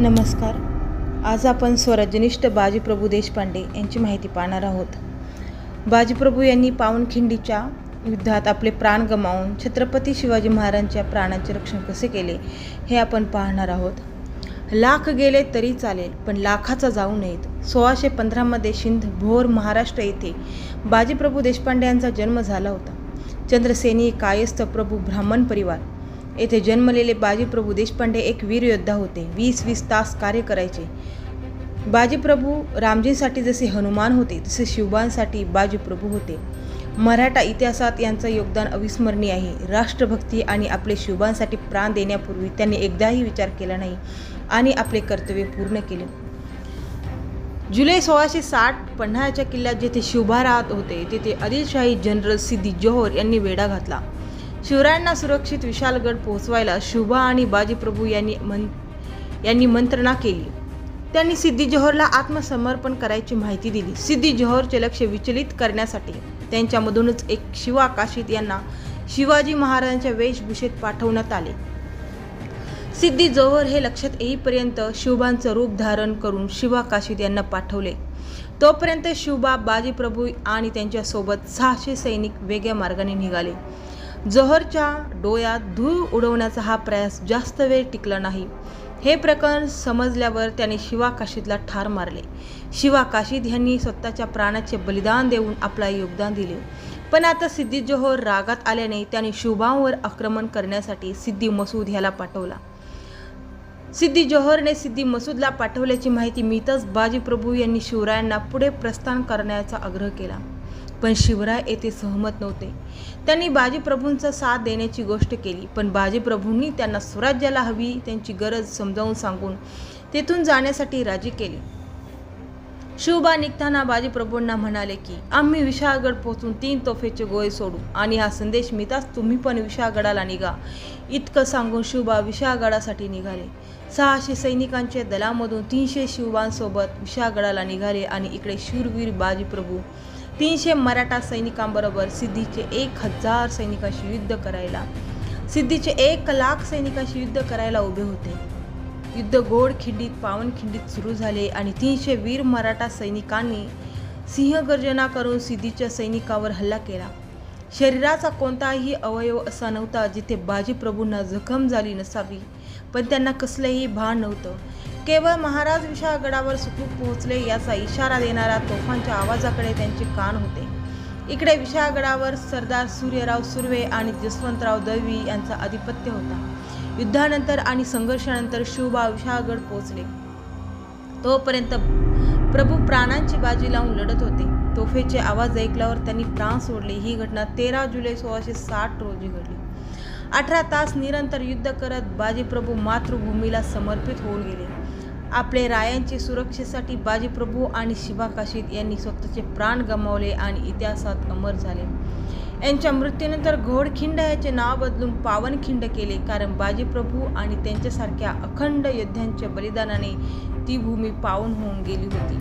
नमस्कार. आज आपण स्वराज्यनिष्ठ बाजीप्रभू देशपांडे यांची माहिती पाहणार आहोत. बाजीप्रभू यांनी पावनखिंडीच्या युद्धात आपले प्राण गमावून छत्रपती शिवाजी महाराजांच्या प्राणांचे रक्षण कसे केले हे आपण पाहणार आहोत. लाख गेले तरी चालेल पण लाखाचा जाऊ नयेत. सोळाशे पंधरामध्ये सिंध भोर महाराष्ट्र येथे बाजीप्रभू देशपांडे यांचा जन्म झाला होता. चंद्रसेनी कायस्थ प्रभू ब्राह्मण परिवार. येथे जन्मलेले बाजीप्रभू देशपांडे एक वीर योद्धा होते. वीस वीस तास कार्य करायचे. बाजीप्रभू रामजींसाठी जसे हनुमान होते तसे शिवबांसाठी बाजीप्रभू होते. मराठा इतिहासात यांचं योगदान अविस्मरणीय आहे. राष्ट्रभक्ती आणि आपले शिवबांसाठी प्राण देण्यापूर्वी त्यांनी एकदाही विचार केला नाही आणि आपले कर्तव्य पूर्ण केले. जुलै सोळाशे साठ पन्हाळ्याच्या किल्ल्यात जेथे शिवभा राहत होते तेथे आदिलशाही जनरल सिद्दी जोहर यांनी वेढा घातला. शिवरायांना सुरक्षित विशालगड पोहोचवायला शुभा आणि बाजीप्रभू यांनी मं यांनी मंत्रणा केली. त्यांनी सिद्धी जोहरला आत्मसमर्पण करायची माहिती दिली. सिद्धी जोहरचे लक्ष विचलित करण्यासाठी त्यांच्यामधूनच एक शिवा काशीद यांना शिवाजी महाराजांच्या वेशभूषेत पाठवण्यात आले. सिद्धी जोहर हे लक्षात येईपर्यंत शिवबांचं रूप धारण करून शिवा काशीद यांना पाठवले. तोपर्यंत शिवबा बाजीप्रभू आणि त्यांच्यासोबत सहाशे सैनिक वेगळ्या मार्गाने निघाले. जहरच्या डोळ्यात धूळ उडवण्याचा हा प्रयास जास्त वेळ टिकला नाही. हे प्रकरण समजल्यावर त्याने शिवा काशीदला ठार मारले. शिवा काशीद यांनी स्वतःच्या प्राणाचे बलिदान देऊन आपला योगदान दिले. पण आता सिद्धी जोहर रागात आल्याने त्याने शुभांवर आक्रमण करण्यासाठी सिद्धी मसूद ह्याला पाठवला. सिद्धी जोहरने सिद्धी मसूदला पाठवल्याची माहिती मिळताच बाजीप्रभू यांनी शिवरायांना पुढे प्रस्थान करण्याचा आग्रह केला. पण शिवराय येथे सहमत नव्हते. त्यांनी बाजीप्रभूंचा साथ देण्याची गोष्ट केली पण बाजीप्रभूंनी त्यांना स्वराज्याला हवी त्यांची गरज समजावून सांगून तेथून जाण्यासाठी राजी केली. शिवबा निघताना बाजीप्रभूंना म्हणाले की आम्ही विशाळगड पोहोचून तीन तोफेचे गोळे सोडू आणि हा संदेश मिळताच तुम्ही पण विशाळगडाला निघा. इतकं सांगून शिवबा विशाळगडासाठी निघाले. सहाशे सैनिकांच्या दलामधून तीनशे शिवबांसोबत विशाळगडाला निघाले आणि इकडे शूरवीर बाजीप्रभू तीनशे मराठा सैनिकांबरोबर सिद्धीचे एक हजार सैनिकाशी युद्ध करायला. सिद्धीचे एक लाख सैनिकाशी युद्ध करायला उभे होते. युद्ध गोडखिंडीत पावनखिंडीत सुरू झाले आणि तीनशे वीर मराठा सैनिकांनी सिंहगर्जना करून सिद्धीच्या सैनिकावर हल्ला केला. शरीराचा कोणताही अवयव असा नव्हता जिथे बाजीप्रभूंना जखम झाली नसावी पण त्यांना कसलंही भान नव्हतं. केवळ महाराज विशाळगडावर सुखरूप पोहोचले याचा इशारा देणाऱ्या तोफांच्या आवाजाकडे त्यांचे कान होते. इकडे विशाळगडावर सरदार सूर्यराव सुर्वे आणि जसवंतराव दळवी यांचा आधिपत्य होता. युद्धानंतर आणि संघर्षानंतर शिवबा विशाळगड पोहोचले. तोपर्यंत प्रभू प्राणांची बाजी लावून लढत होते. तोफेचे आवाज ऐकल्यावर त्यांनी प्राण सोडले. ही घटना तेरा जुलै सोळाशे साठ रोजी घडली. अठरा तास निरंतर युद्ध करत बाजीप्रभू मातृभूमीला समर्पित होऊन गेले. आपले रायांची सुरक्षेसाठी बाजीप्रभू आणि शिबा काशीद यांनी स्वतःचे प्राण गमावले आणि इतिहासात अमर झाले. यांच्या मृत्यूनंतर घोडखिंड याचे नाव बदलून पावनखिंड केले कारण बाजीप्रभू आणि त्यांच्यासारख्या अखंड योद्ध्यांच्या बलिदानाने ती भूमी पावन होऊन गेली होती.